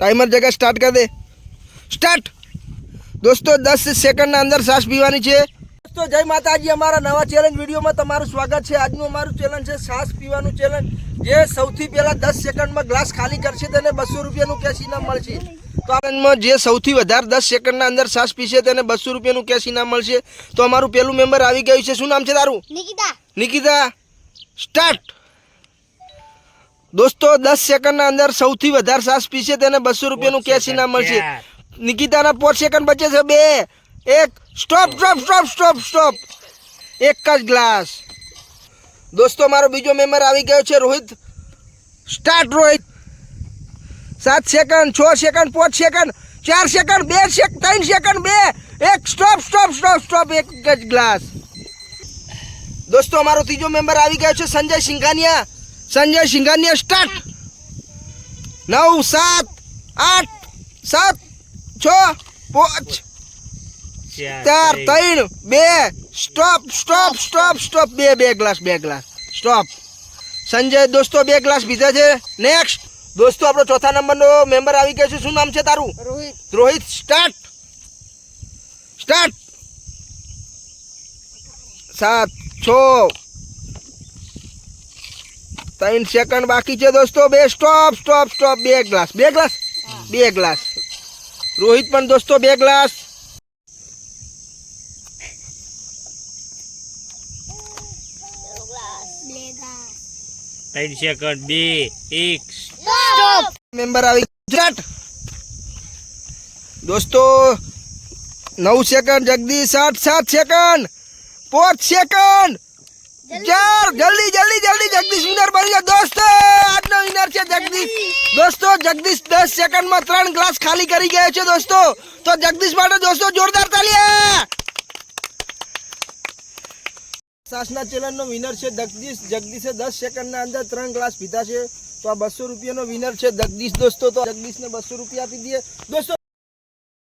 Timer જગ્યા start કરી દે. Start દોસ્તો દસ સેકન્ડના અંદર શ્વાસ પીવાની છે. દોસ્તો જય માતાજી. અમારા નવા ચેલેન્જ વિડીયોમાં તમારું સ્વાગત છે. આજનું અમારું ચેલેન્જ છે શ્વાસ પીવાનું ચેલેન્જ જે સૌથી પહેલાં દસ સેકન્ડમાં ગ્લાસ ખાલી કરશે તેને બસો રૂપિયાનું કેશ ઇનામ મળશે. તો આનંદમાં જે સૌથી વધારે દસ સેકન્ડના અંદર શ્વાસ પીશે તેને બસો રૂપિયાનું કેશ ઇનામ મળશે. તો અમારું પહેલું મેમ્બર આવી ગયું છે. શું નામ છે તારું? નિકિતા. નિકિતા. સ્ટાર્ટ દોસ્તો દસ સેકન્ડના અંદર સૌથી વધારે સાસ પીશે તેને બસો રૂપિયાનું કેશ ઇનામ મળશે. નિકિતાના પાંચ સેકન્ડ બચે છે બે એક stop stop stop stop stop. એક જ ગ્લાસ. દોસ્તો મારો બીજો મેમ્બર આવી ગયો છે રોહિત. સ્ટાર્ટ રોહિત. સાત સેકન્ડ છ સેકન્ડ પાંચ સેકન્ડ ચાર સેકન્ડ બે સેક ત્રણ સેકન્ડ બે એક સ્ટોપ સ્ટોપ સ્ટોપ સ્ટોપ એક જ ગ્લાસ. દોસ્તો અમારો ત્રીજો મેમ્બર આવી ગયો છે સંજય સિંઘાનિયા. સંજય સિંઘાનિયા સ્ટાર્ટ નવ સાત આઠ સાત છ પાંચ. ચાર ત્રણ. બે. સ્ટોપ સ્ટોપ સ્ટોપ સ્ટોપ બે બે ગ્લાસ બે ગ્લાસ સ્ટોપ સંજય દોસ્તો બે ગ્લાસ પીધા છે. નેક્સ્ટ દોસ્તો આપણો ચોથા નંબરનો મેમ્બર આવી ગયો છે. શું નામ છે તારું? રોહિત. રોહિત સ્ટાર્ટ સ્ટાર્ટ સાત છ ત્રણ સેકન્ડ બાકી છે દોસ્તો બે સ્ટોપ સ્ટોપ સ્ટોપ બે ગ્લાસ બે ગ્લાસ બે ગ્લાસ રોહિત પણ દોસ્તો બે ગ્લાસ ત્રણ સેકન્ડ બે એક સ્ટોપ મેમ્બર આવી ગુજરાત દોસ્તો નવ સેકન્ડ જગદીશ આઠ સાત સેકન્ડ પાંચ સેકન્ડ ચાર જલ્દી જલ્દી જલ્દી જગદીશ વિનર બની જાય દોસ્તો આજનો વિનર છે જગદીશ. દોસ્તો જગદીશ દસ સેકન્ડમાં ત્રણ ગ્લાસ ખાલી કરી ગયો છે દોસ્તો. તો જગદીશ માટે દોસ્તો જોરદાર તાલીયા સાસના ચેલનનો વિનર છે જગદીશ. જગદીશે દસ સેકન્ડના અંદર ત્રણ ગ્લાસ પીધા છે. તો આ બસો રૂપિયાનો વિનર છે જગદીશ દોસ્તો. તો જગદીશને બસો રૂપિયા આપી દઈએ. દોસ્તો